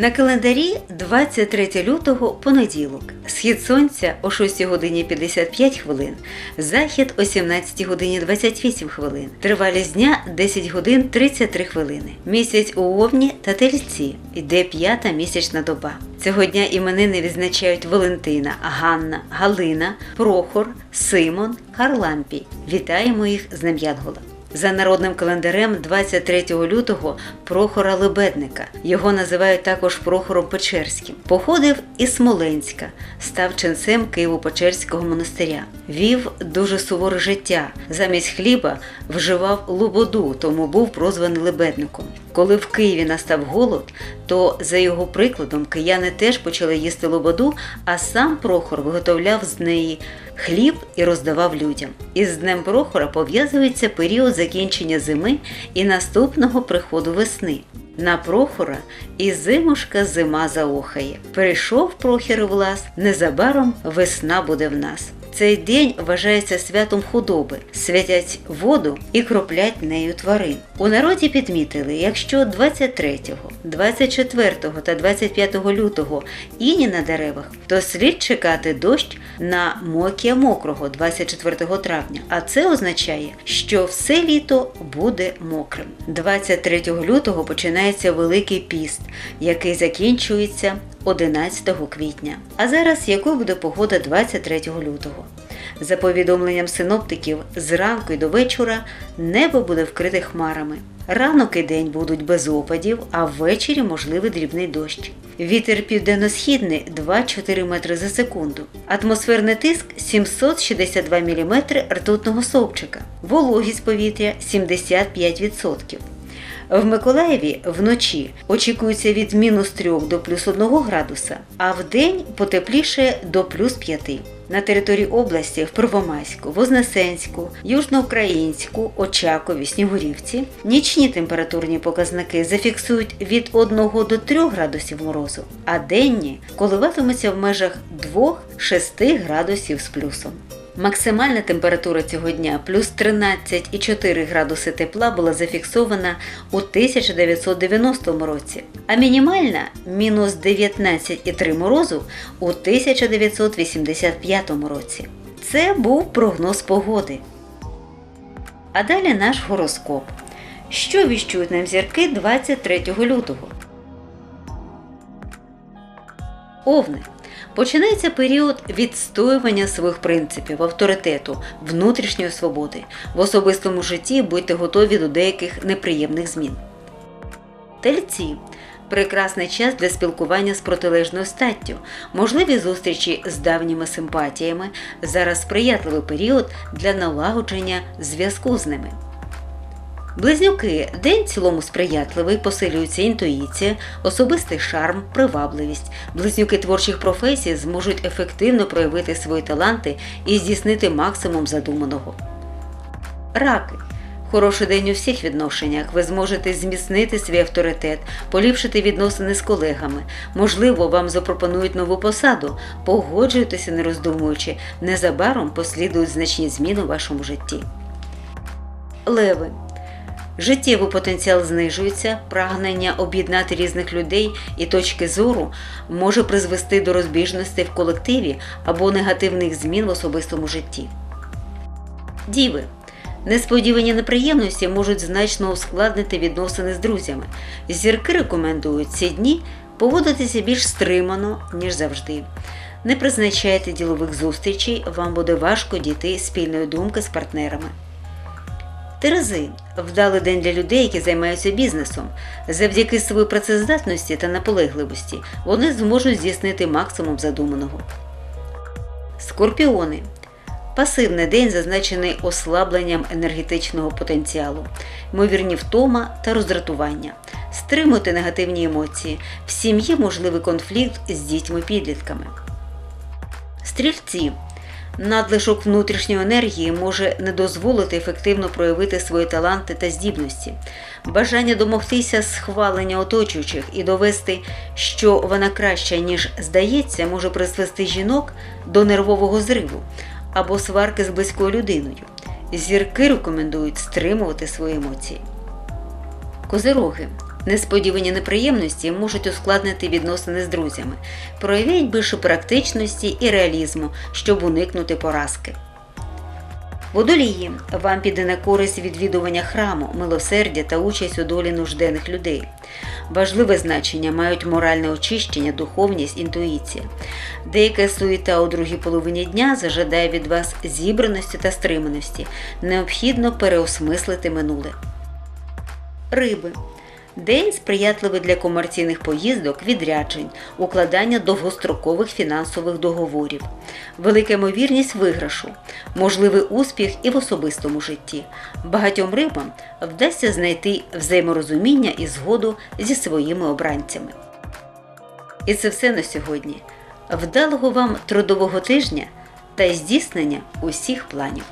На календарі 23 лютого понеділок. Схід сонця о 6 годині 55 хвилин, захід о 17 годині 28 хвилин, тривалість дня 10 годин 33 хвилини. Місяць у Овні та Тельці. Йде п'ята місячна доба. Цього дня іменини відзначають Валентина, Ганна, Галина, Прохор, Симон, Харлампій. Вітаємо їх з Днем Янгола. За народним календарем 23 лютого Прохора Лебедника. Його називають також Прохором Печерським. Походив із Смоленська, став ченцем Києво-Печерського монастиря. Вів дуже суворе життя. Замість хліба вживав лободу, тому був прозваний лебедником. Коли в Києві настав голод, то за його прикладом кияни теж почали їсти лободу, а сам Прохор виготовляв з неї хліб і роздавав людям. Із Днем Прохора пов'язується період закінчення зими і наступного приходу весни. На Прохора і зимушка зима заохає. Прийшов Прохір в лас, незабаром весна буде в нас. Цей день вважається святом худоби, святять воду і кроплять нею тварин. У народі підмітили, якщо 23, 24 та 25 лютого іні на деревах, то слід чекати дощ на мокія мокрого 24 травня. А це означає, що все літо буде мокрим. 23 лютого починається Великий піст, який закінчується 11 квітня. А зараз якою буде погода 23 лютого? За повідомленням синоптиків, зранку й до вечора небо буде вкрите хмарами. Ранок і день будуть без опадів, а ввечері можливий дрібний дощ. Вітер південно-східний 2-4 метри за секунду. Атмосферний тиск 762 мм ртутного стовпчика. Вологість повітря 75%. В Миколаєві вночі очікується від мінус 3 до плюс 1 градуса, а в день потепліше до плюс 5. На території області в Первомайську, Вознесенську, Южноукраїнську, Очакові, Снігурівці нічні температурні показники зафіксують від 1 до 3 градусів морозу, а денні коливатимуться в межах 2-6 градусів з плюсом. Максимальна температура цього дня плюс 13,4 градуси тепла була зафіксована у 1990 році, а мінімальна мінус 19,3 морозу у 1985 році. Це був прогноз погоди. А далі наш гороскоп. Що віщують нам зірки 23 лютого? Овни. Починається період відстоювання своїх принципів, авторитету, внутрішньої свободи. В особистому житті будьте готові до деяких неприємних змін. Тельці прекрасний час для спілкування з протилежною статтю, можливі зустрічі з давніми симпатіями. Зараз сприятливий період для налагодження зв'язку з ними. Близнюки день цілому сприятливий, посилюється інтуїція, особистий шарм, привабливість. Близнюки творчих професій зможуть ефективно проявити свої таланти і здійснити максимум задуманого. Раки. Хороший день у всіх відношеннях. Ви зможете зміцнити свій авторитет, поліпшити відносини з колегами. Можливо, вам запропонують нову посаду. Погоджуйтеся, не роздумуючи. Незабаром послідують значні зміни у вашому житті. Леви. Життєвий потенціал знижується, прагнення об'єднати різних людей і точки зору може призвести до розбіжностей в колективі або негативних змін в особистому житті. Діви. Несподівані неприємності можуть значно ускладнити відносини з друзями. Зірки рекомендують ці дні поводитися більш стримано, ніж завжди. Не призначайте ділових зустрічей, вам буде важко дійти спільної думки з партнерами. Терези вдалий день для людей, які займаються бізнесом. Завдяки своїй працездатності та наполегливості вони зможуть здійснити максимум задуманого. Скорпіони. Пасивний день зазначений ослабленням енергетичного потенціалу, ймовірні втома та роздратування. Стримуйте негативні емоції. В сім'ї можливий конфлікт з дітьми-підлітками. Стрільці. Надлишок внутрішньої енергії може не дозволити ефективно проявити свої таланти та здібності. Бажання домогтися схвалення оточуючих і довести, що вона краща, ніж здається, може призвести жінок до нервового зриву або сварки з близькою людиною. Зірки рекомендують стримувати свої емоції. Козироги. Несподівані неприємності можуть ускладнити відносини з друзями. Проявіть більше практичності і реалізму, щоб уникнути поразки. Водолії вам піде на користь відвідування храму, милосердя та участь у долі нужденних людей. Важливе значення мають моральне очищення, духовність, інтуїція. Деяка суєта у другій половині дня зажадає від вас зібраності та стриманості. Необхідно переосмислити минуле. Риби. День сприятливий для комерційних поїздок, відряджень, укладання довгострокових фінансових договорів, велика ймовірність виграшу, можливий успіх і в особистому житті. Багатьом рибам вдасться знайти взаєморозуміння і згоду зі своїми обранцями. І це все на сьогодні. Вдалого вам трудового тижня та здійснення усіх планів.